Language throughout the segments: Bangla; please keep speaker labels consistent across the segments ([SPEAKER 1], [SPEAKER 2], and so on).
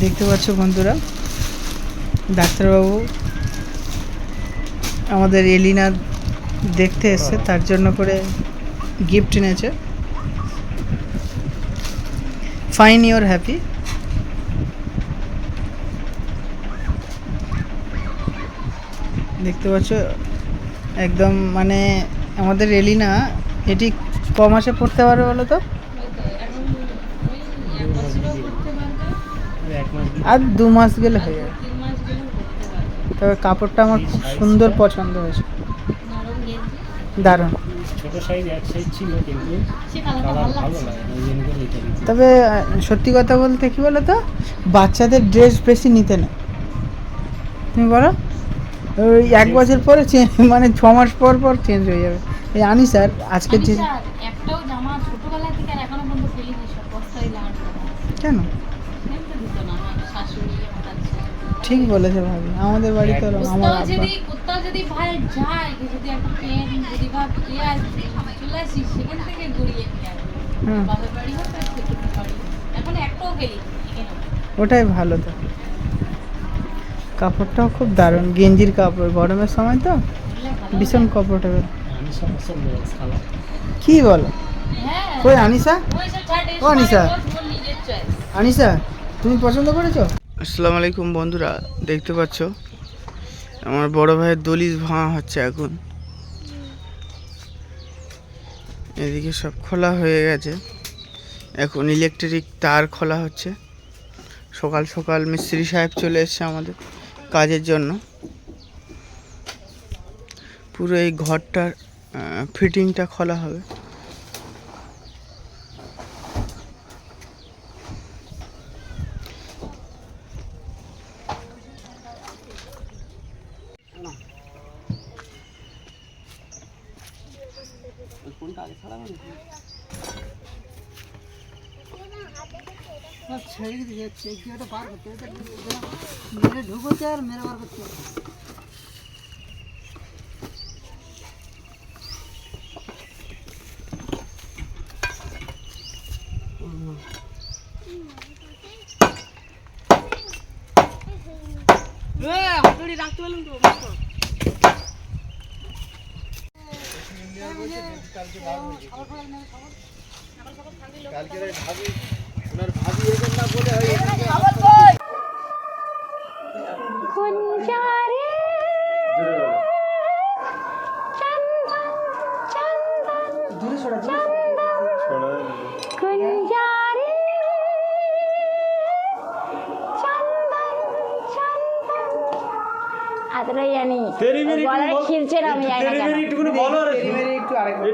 [SPEAKER 1] দেখতে পাচ্ছ বন্ধুরা ডাক্তারবাবু আমাদের এলিনা দেখতে এসছে তার জন্য করে গিফট এনেছে। ফাইন ইউর হ্যাপি দেখতে পাচ্ছ একদম মানে আমাদের এলিনা এটি ক মাসে পড়তে পারবে বলো তো? আর দু মাস গেলে হয়ে যাবে। তবে কাপড়টা আমার খুব সুন্দর পছন্দ হয়েছে। দারুণ। তবে সত্যি কথা বলতে কি বলো তো বাচ্চাদের ড্রেস বেশি নিতে না তুমি বলো? ওই এক বছর পরে চেঞ্জ মানে ছ মাস পর পর চেঞ্জ হয়ে যাবে। এই আনি স্যার আজকের যে
[SPEAKER 2] আমি স্যার, একটাও জামা ছোটবেলা থেকে আর এখনও পর্যন্ত ফেলিনি সব বস্তায় লাগানো
[SPEAKER 1] কেন
[SPEAKER 2] ফেলতে দিত না আমার শাশুড়ি আমার কাছে।
[SPEAKER 1] ঠিক বলেছে ভাবি। আমাদের বাড়িতে ওরম, আমার আব্বা।
[SPEAKER 2] যদি কোথাও যদি ভাই যায় যদি একটা পেন যদি বা পেঁয়াজ চলে আসি সেখান থেকে গড়িয়ে নিয়ে আসব।
[SPEAKER 1] হুম।
[SPEAKER 2] বাবার বাড়ি হোক আর শ্বশুর বাড়ি এখন একটাও ফেলি
[SPEAKER 1] ওটাই ভালো তো। কাপড়টাও খুব দারুণ গেঞ্জির কাপড় গরমের সময় তো? ভীষণ কমফোর্টেবল কি বলো?
[SPEAKER 2] হ্যাঁ।
[SPEAKER 1] কই আনিসা? ও,
[SPEAKER 2] choice।
[SPEAKER 1] আনিসা তুমি পছন্দ করেছ? আসসালামু আলাইকুম বন্ধুরা, দেখতে পাচ্ছ? আমার বড় ভাইয়ের দলিস ভাঙা হচ্ছে এখন। এদিকে সব খোলা হয়ে গেছে। এখন ইলেকট্রিক তার খোলা হচ্ছে। সকাল সকাল মিস্ত্রি সাহেব চলে এসছে আমাদের কাজের জন্য। পুরো এই ঘরটার ফিটিংটা খোলা হবে। ছেড়ে দিয়েছে চেকিয়াটা বার করতে মেরে ঢুকোছে আর মেরে বার করতে রাখতে পারলাম তো দূরে সরা দূরে
[SPEAKER 3] আতরাই জানি তেরি মেরি গলায় খিলছে না আমি জানি
[SPEAKER 1] তেরি মেরি একটু
[SPEAKER 3] বলো রে
[SPEAKER 4] তেরি মেরি একটু আরেকবার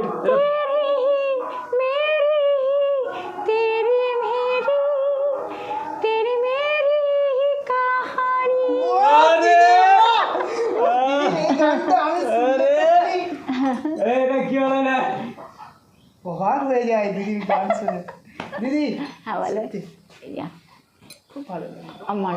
[SPEAKER 1] অবাক হয়ে যায় দিদির গান শুনে দিদি
[SPEAKER 3] হ্যাঁ বলো
[SPEAKER 1] খুব ভালো
[SPEAKER 3] আমার